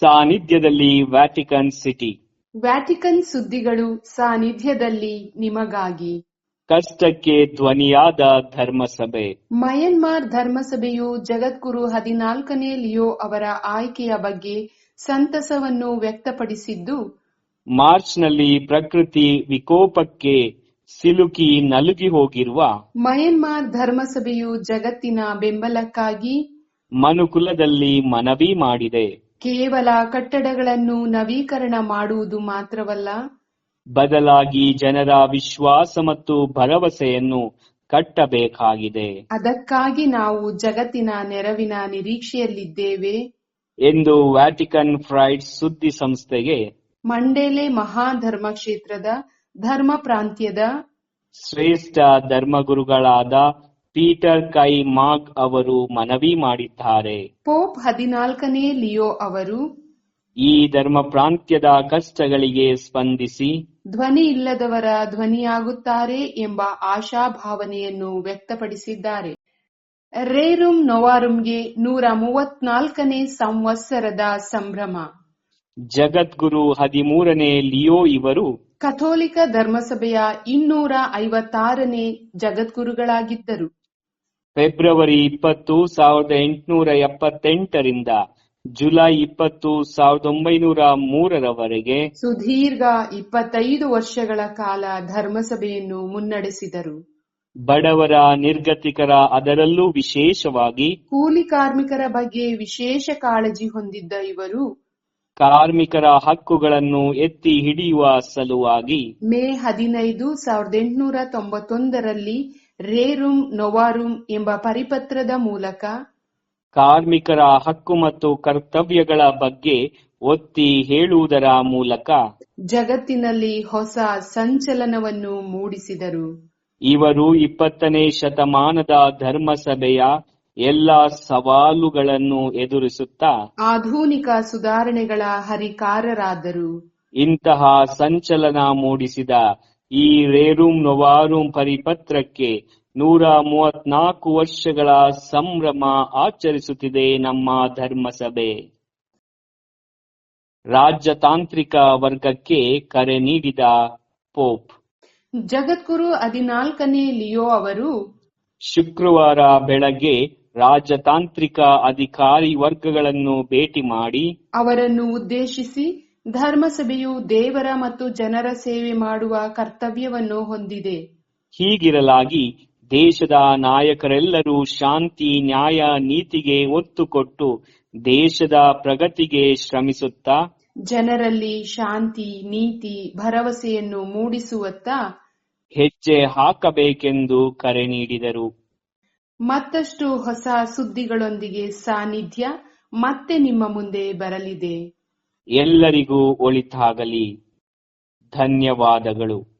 ಸಾನ್ನಿಧ್ಯದಲ್ಲಿ Vatican city. Vatican ಸುದ್ದಿಗಳು ಸಾನ್ನಿಧ್ಯದಲ್ಲಿ ನಿಮಗಾಗಿ. ಕಷ್ಟಕ್ಕೆ ಧ್ವನಿಯಾದ ಧರ್ಮಸಭೆ. ಮಯನ್ಮಾರ್ ಧರ್ಮಸಭೆಯು ಜಗದ್ಗುರು ಹದಿನಾಲ್ಕನೇ ಲಿಯೋ ಅವರ ಆಯ್ಕೆಯ ಬಗ್ಗೆ ಸಂತಸವನ್ನು ವ್ಯಕ್ತಪಡಿಸಿದ್ದು ಮಾರ್ಚ್ನಲ್ಲಿ ಪ್ರಕೃತಿ ವಿಕೋಪಕ್ಕೆ ಸಿಲುಕಿ ನಲುಗಿ ಹೋಗಿರುವ ಮಯನ್ಮಾರ್ ಧರ್ಮಸಭೆಯು ಜಗತ್ತಿನ ಬೆಂಬಲಕ್ಕಾಗಿ ಮನುಕುಲದಲ್ಲಿ ಮನವಿ ಮಾಡಿದೆ. ಕೇವಲ ಕಟ್ಟಡಗಳನ್ನು ನವೀಕರಣ ಮಾಡುವುದು ಮಾತ್ರವಲ್ಲ ಬದಲಾಗಿ ಜನರ ವಿಶ್ವಾಸ ಮತ್ತು ಭರವಸೆಯನ್ನು ಕಟ್ಟಬೇಕಾಗಿದೆ. ಅದಕ್ಕಾಗಿ ನಾವು ಜಗತ್ತಿನ ನೆರವಿನ ನಿರೀಕ್ಷೆಯಲ್ಲಿದ್ದೇವೆ ಎಂದು ವ್ಯಾಟಿಕನ್ ಫ್ರೈಡ್ ಸುದ್ದಿ ಸಂಸ್ಥೆಗೆ ಮಂಡೇಲೆ ಮಹಾಧರ್ಮ ಕ್ಷೇತ್ರದ ಧರ್ಮ ಪ್ರಾಂತ್ಯದ ಶ್ರೇಷ್ಠ ಧರ್ಮಗುರುಗಳಾದ ಪೀಟರ್ ಕೈ ಮಾಗ್ ಅವರು ಮನವಿ ಮಾಡಿದ್ದಾರೆ. ಪೋಪ್ ಹದಿನಾಲ್ಕನೇ ಲಿಯೋ ಅವರು ಈ ಧರ್ಮ ಪ್ರಾಂತ್ಯದ ಕಷ್ಟಗಳಿಗೆ ಸ್ಪಂದಿಸಿ ಧ್ವನಿ ಇಲ್ಲದವರ ಧ್ವನಿಯಾಗುತ್ತಾರೆ ಎಂಬ ಆಶಾಭಾವನೆಯನ್ನು ವ್ಯಕ್ತಪಡಿಸಿದ್ದಾರೆ. ರೇರುಮ್ ನೊವಾರುಂಗೆ ನೂರ ಮೂವತ್ನಾಲ್ಕನೇ ಸಂವತ್ಸರದ ಸಂಭ್ರಮ. ಜಗದ್ಗುರು ಹದಿಮೂರನೇ ಲಿಯೋ ಇವರು ಕಥೋಲಿಕ ಧರ್ಮಸಭೆಯ ಇನ್ನೂರ ಐವತ್ತಾರನೇ ಜಗದ್ಗುರುಗಳಾಗಿದ್ದರು. ಫೆಬ್ರವರಿ ಇಪ್ಪತ್ತು ಸಾವಿರದ ಎಂಟುನೂರ ಎಪ್ಪತ್ತೆಂಟರಿಂದ ಜುಲೈ ಇಪ್ಪತ್ತು ಸಾವಿರದ ಒಂಬೈನೂರ ಮೂರರವರೆಗೆ ಸುದೀರ್ಘ ಇಪ್ಪತ್ತೈದು ವರ್ಷಗಳ ಕಾಲ ಧರ್ಮಸಭೆಯನ್ನು ಮುನ್ನಡೆಸಿದರು. ಬಡವರ ನಿರ್ಗತಿಕರ ಅದರಲ್ಲೂ ವಿಶೇಷವಾಗಿ ಕೂಲಿ ಕಾರ್ಮಿಕರ ಬಗ್ಗೆ ವಿಶೇಷ ಕಾಳಜಿ ಹೊಂದಿದ್ದ ಇವರು ಕಾರ್ಮಿಕರ ಹಕ್ಕುಗಳನ್ನು ಎತ್ತಿ ಹಿಡಿಯುವ ಸಲುವಾಗಿ ಮೇ ಹದಿನೈದು ಸಾವಿರದ ಎಂಟುನೂರ ತೊಂಬತ್ತೊಂದರಲ್ಲಿ ರೇರುಮ್ ನೊವಾರುಮ್ ಎಂಬ ಪರಿಪತ್ರದ ಮೂಲಕ ಕಾರ್ಮಿಕರ ಹಕ್ಕು ಮತ್ತು ಕರ್ತವ್ಯಗಳ ಬಗ್ಗೆ ಒತ್ತಿ ಹೇಳುವುದರ ಮೂಲಕ ಜಗತ್ತಿನಲ್ಲಿ ಹೊಸ ಸಂಚಲನವನ್ನು ಮೂಡಿಸಿದರು. ಇವರು ಇಪ್ಪತ್ತನೇ ಶತಮಾನದ ಧರ್ಮಸಭೆಯ ಎಲ್ಲ ಸವಾಲುಗಳನ್ನು ಎದುರಿಸುತ್ತಾ ಆಧುನಿಕ ಸುಧಾರಣೆಗಳ ಹರಿಕಾರರಾದರು. ಇಂತಹ ಸಂಚಲನ ಮೂಡಿಸಿದ ಈ ರೇರುಮ್ ನೊವಾರುಂ ಪರಿಪತ್ರಕ್ಕೆ ನೂರ ಮೂವತ್ನಾಲ್ಕು ವರ್ಷಗಳ ಸಂಭ್ರಮ ಆಚರಿಸುತ್ತಿದೆ ನಮ್ಮ ಧರ್ಮಸಭೆ. ರಾಜ್ಯತಾಂತ್ರಿಕ ವರ್ಗಕ್ಕೆ ಕರೆ ನೀಡಿದ ಪೋಪ್. ಜಗದ್ಗುರು ಹದಿನಾಲ್ಕನೇ ಲಿಯೋ ಅವರು ಶುಕ್ರವಾರ ಬೆಳಗ್ಗೆ ರಾಜತಾಂತ್ರಿಕ ಅಧಿಕಾರಿ ವರ್ಗಗಳನ್ನು ಭೇಟಿ ಮಾಡಿ ಅವರನ್ನು ಉದ್ದೇಶಿಸಿ ಧರ್ಮಸಭೆಯು ದೇವರ ಮತ್ತು ಜನರ ಸೇವೆ ಮಾಡುವ ಕರ್ತವ್ಯವನ್ನು ಹೊಂದಿದೆ. ಹೀಗಿರಲಾಗಿ ದೇಶದ ನಾಯಕರೆಲ್ಲರೂ ಶಾಂತಿ ನ್ಯಾಯ ನೀತಿಗೆ ಒತ್ತು ಕೊಟ್ಟು ದೇಶದ ಪ್ರಗತಿಗೆ ಶ್ರಮಿಸುತ್ತಾ ಜನರಲ್ಲಿ ಶಾಂತಿ ನೀತಿ ಭರವಸೆಯನ್ನು ಮೂಡಿಸುವತ್ತ ಹೆಜ್ಜೆ ಹಾಕಬೇಕೆಂದು ಕರೆ ನೀಡಿದರು. ಮತ್ತಷ್ಟು ಹೊಸ ಸುದ್ದಿಗಳೊಂದಿಗೆ ಸಾನ್ನಿಧ್ಯ ಮತ್ತೆ ನಿಮ್ಮ ಮುಂದೆ ಬರಲಿದೆ. ಎಲ್ಲರಿಗೂ ಒಳಿತಾಗಲಿ. ಧನ್ಯವಾದಗಳು.